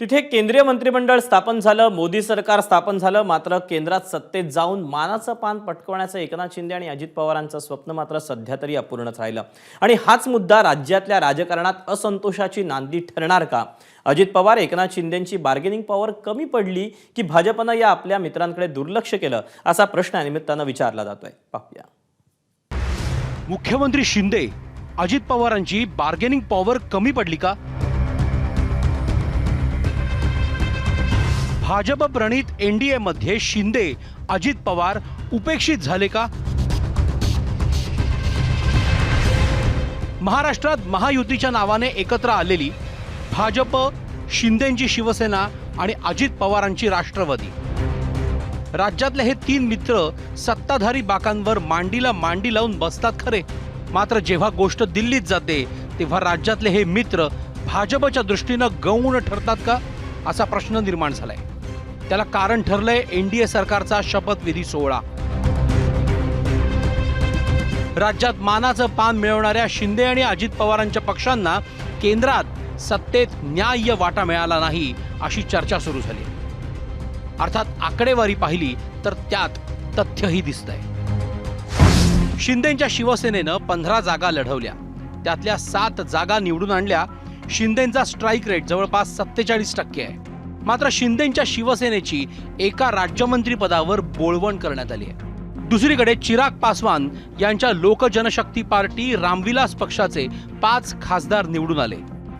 तिथे केंद्रीय मंत्रिमंडळ स्थापन झालं मोदी सरकार स्थापन झालं मात्र केंद्रात सत्तेत जाऊन मानाचं पान पटकवण्याचं एकनाथ शिंदे आणि अजित पवारांचं स्वप्न मात्र सध्या तरी अपूर्णच राहिलं. आणि हाच मुद्दा राज्यातल्या राजकारणात असंतोषाची नांदी ठरणार का? अजित पवार एकनाथ शिंदेंची बार्गेनिंग पॉवर कमी पडली की भाजपनं या आपल्या मित्रांकडे दुर्लक्ष केलं? असा प्रश्न या निमित्तानं विचारला जातोय. पाहूया. मुख्यमंत्री शिंदे अजित पवारांची बार्गेनिंग पॉवर कमी पडली का? भाजप प्रणित एनडीए मध्ये शिंदे अजित पवार उपेक्षित झाले का? महाराष्ट्रात महायुतीच्या नावाने एकत्र आलेली भाजप शिंदेची शिवसेना आणि अजित पवारांची राष्ट्रवादी. राज्यातले हे तीन मित्र सत्ताधारी बाकांवर मांडीला मांडी लावून बसतात खरे. मात्र जेव्हा गोष्ट दिल्लीत जाते तेव्हा राज्यातले हे मित्र भाजपच्या दृष्टीनं गौण ठरतात का? असा प्रश्न निर्माण झालाय. त्याला कारण ठरलंय एनडीए सरकारचा शपथविधी सोहळा. राज्यात मानाचं पान मिळवणाऱ्या शिंदे आणि अजित पवारांच्या पक्षांना केंद्रात सत्तेत न्याय्य वाटा मिळाला नाही अशी चर्चा सुरू झाली. अर्थात आकडेवारी पाहिली तर त्यात तथ्यही दिसतंय. शिंदेच्या शिवसेनेनं पंधरा जागा लढवल्या. त्यातल्या सात जागा निवडून आणल्या. शिंदेचा स्ट्राईक रेट जवळपास सत्तेचाळीस टक्के आहे. मात्र शिंदेच्या शिवसेनेची एका राज्यमंत्रीपदावर बोळवण करण्यात आली आहे. दुसरीकडे चिराग पासवान यांच्या लोकजनशक्ती पार्टी रामविलास पक्षाचे पाच खासदार निवडून आले.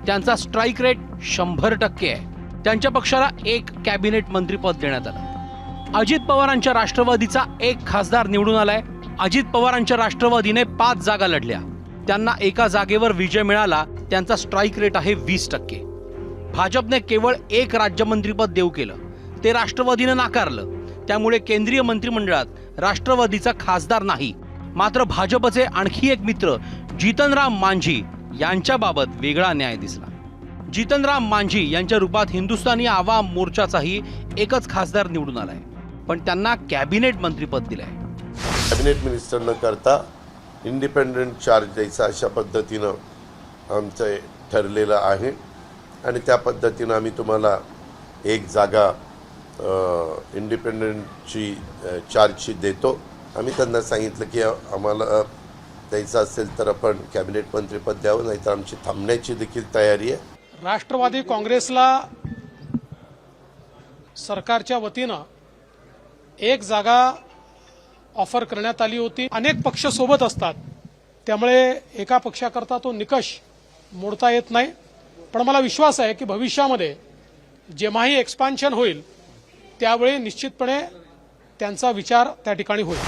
त्यांचा स्ट्राईक रेट शंभर टक्के आहे. त्यांच्या पक्षाला एक कॅबिनेट मंत्रीपद देण्यात आलं. अजित पवारांच्या राष्ट्रवादीचा एक खासदार निवडून आलाय. अजित पवारांच्या राष्ट्रवादीने पाच जागा लढल्या. त्यांना एका जागेवर विजय मिळाला. त्यांचा स्ट्राईक रेट आहे वीस टक्के. भाजपने केवळ एक राज्यमंत्रीपद देऊ केलं. ते राष्ट्रवादीनं नाकारलं. त्यामुळे केंद्रीय मंत्रिमंडळात राष्ट्रवादीचा खासदार नाही. मात्र भाजपचे आणखी एक मित्र जितनराम मांझी यांच्याबाबत वेगळा न्याय दिसला. जितनराम मांझी यांच्या रूपात हिंदुस्थानी आवाम मोर्चाचाही एकच खासदार निवडून आलाय. पण त्यांना कॅबिनेट मंत्रीपद दिलंय. कॅबिनेट मिनिस्टर न करता इंडिपेंडंट चार्ज द्यायचा अशा पद्धतीनं आमचं ठरलेलं आहे. आणि त्या पद्धतीनं आम्ही तुम्हाला एक जागा इंडिपेंडंटची चार्जची देतो. आम्ही त्यांना सांगितलं की आम्हाला द्यायचं असेल तर आपण कॅबिनेट मंत्रीपद द्यावं नाहीतर आमची थांबण्याची देखील तयारी आहे. राष्ट्रवादी काँग्रेसला सरकारच्या वतीनं एक जागा ऑफर करण्यात आली होती. अनेक पक्ष सोबत असतात. त्यामुळे एका पक्षाकरता तो निकष मोडता येत नाही. पण मला विश्वास आहे की भविष्यामध्ये जेव्हाही एक्सपान्शन होईल त्यावेळी निश्चितपणे त्यांचा विचार त्या ठिकाणी होईल.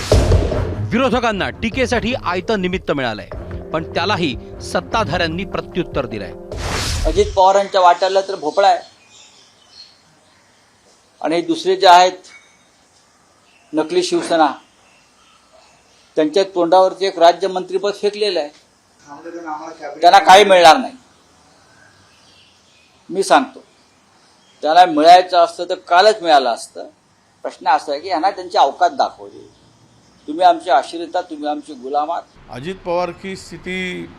विरोधकांना टीकेसाठी आयतं निमित्त मिळालंय पण त्यालाही सत्ताधाऱ्यांनी प्रत्युत्तर दिलंय. अजित पवारांच्या वाट्याला तर भोपळा आहे. आणि दुसरे जे आहेत नकली शिवसेना त्यांच्या तोंडावरती एक राज्यमंत्रीपद फेकलेलं आहे. त्यांना काही मिळणार नाही. मी सांगतो. त्यांना मिळायचं असतं तर कालच मिळालं असतं. प्रश्न असा आहे की यांना त्यांची अवकात दाखवली. तुम्ही आमचे आश्रिता तुम्ही आमचे गुलामात अजित पवार की स्थिती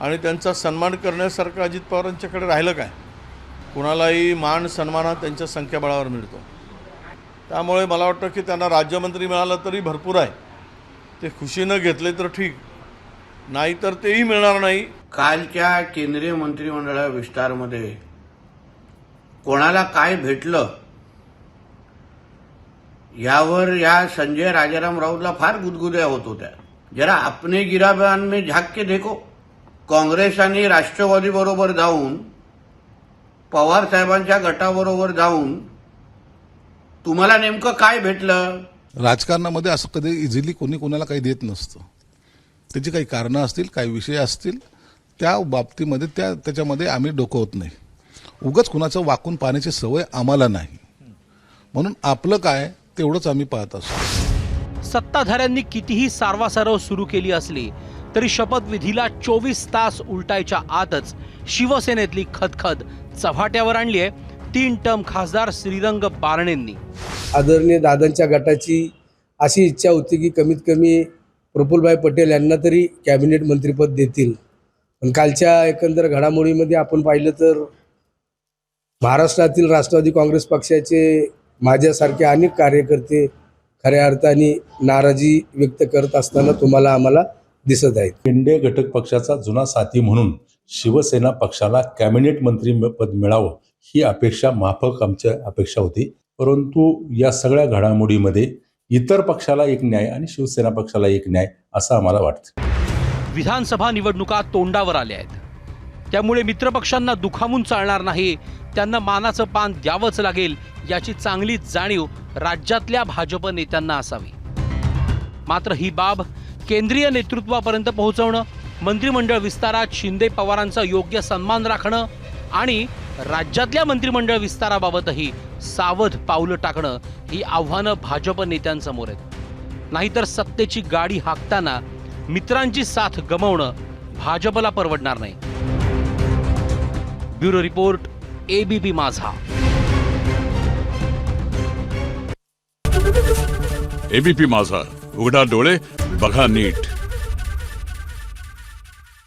आणि त्यांचा सन्मान करण्यासारखं अजित पवारांच्याकडे राहिलं काय? कुणालाही मान सन्मान त्यांच्या संख्याबळावर मिळतो. त्यामुळे मला वाटतं की त्यांना राज्यमंत्री मिळालं तरी भरपूर आहे. ते खुशीनं घेतले तर ठीक. नाही तर तेही मिळणार नाही. कालच्या केंद्रीय मंत्रिमंडळ विस्तारमध्ये कोणाला काय भेटलं यावर या संजय राजाराम राऊतला फार गुदगुद्या होत होत्या. जरा अपने गिराबान में झाक के देखो. काँग्रेस आणि राष्ट्रवादी बरोबर जाऊन पवार साहेबांच्या गटाबरोबर जाऊन तुम्हाला नेमकं काय भेटलं? राजकारणामध्ये असं कधी इझिली कोणी कोणाला काही देत नसतं. त्याची काही कारणं असतील काही विषय असतील त्या बाबतीमध्ये त्या त्याच्यामध्ये आम्ही डोकवत नाही. उगच कुणाचं वाकून पाहण्याची सवय आम्हाला नाही. म्हणून आपलं काय तेवढंच आम्ही पाहत असतो. सत्ताधाऱ्यांनी कितीही सारवासारव सुरू केली असली तरी शपथविधीला चोवीस तास उलटायच्या आतच शिवसेनेतली खदखद चव्हाट्यावर आणली आहे तीन टर्म खासदार श्रीरंग बारणेंनी आदरणीय दादांच्या गटाची अशी इच्छा होती की कमीत कमी प्रफुल्लभाई पटेल यांना तरी कॅबिनेट मंत्रीपद देतील. पण कालच्या एकंदर घडामोडीमध्ये आपण पाहिलं तर महाराष्ट्रातील राष्ट्रवादी काँग्रेस पक्षाचे माझ्यासारखे अनेक कार्यकर्ते खऱ्या अर्थाने नाराजी व्यक्त करत असताना तुम्हाला आम्हाला दिसत आहेत. शिंदे घटक पक्षाचा जुना साथी म्हणून शिवसेना पक्षाला कॅबिनेट मंत्री पद मिळावं ही अपेक्षा माफक आमच्या अपेक्षा होती. परंतु या सगळ्या घडामोडीमध्ये इतर पक्षाला एक न्याय आणि शिवसेना पक्षाला एक न्याय असं आम्हाला वाटतं. विधानसभा निवडणुका तोंडावर आल्या आहेत. त्यामुळे मित्रपक्षांना दुखावून चालणार नाही त्यांना मानाचं पान द्यावंच लागेल याची चांगली जाणीव राज्यातल्या भाजप नेत्यांना असावी. मात्र ही बाब केंद्रीय नेतृत्वापर्यंत पोहोचवणं मंत्रिमंडळ विस्तारात शिंदे पवारांचा योग्य सन्मान राखणं आणि राज्यातल्या मंत्रिमंडळ विस्ताराबाबतही सावध पावलं टाकणं ही आव्हानं भाजप नेत्यांसमोर आहेत. नाहीतर सत्तेची गाडी हाकताना मित्रांची साथ गमवणं भाजपला परवडणार नाही. Bureau report ABP Majha. ABP Majha. उघडा डोळे बघा नीट.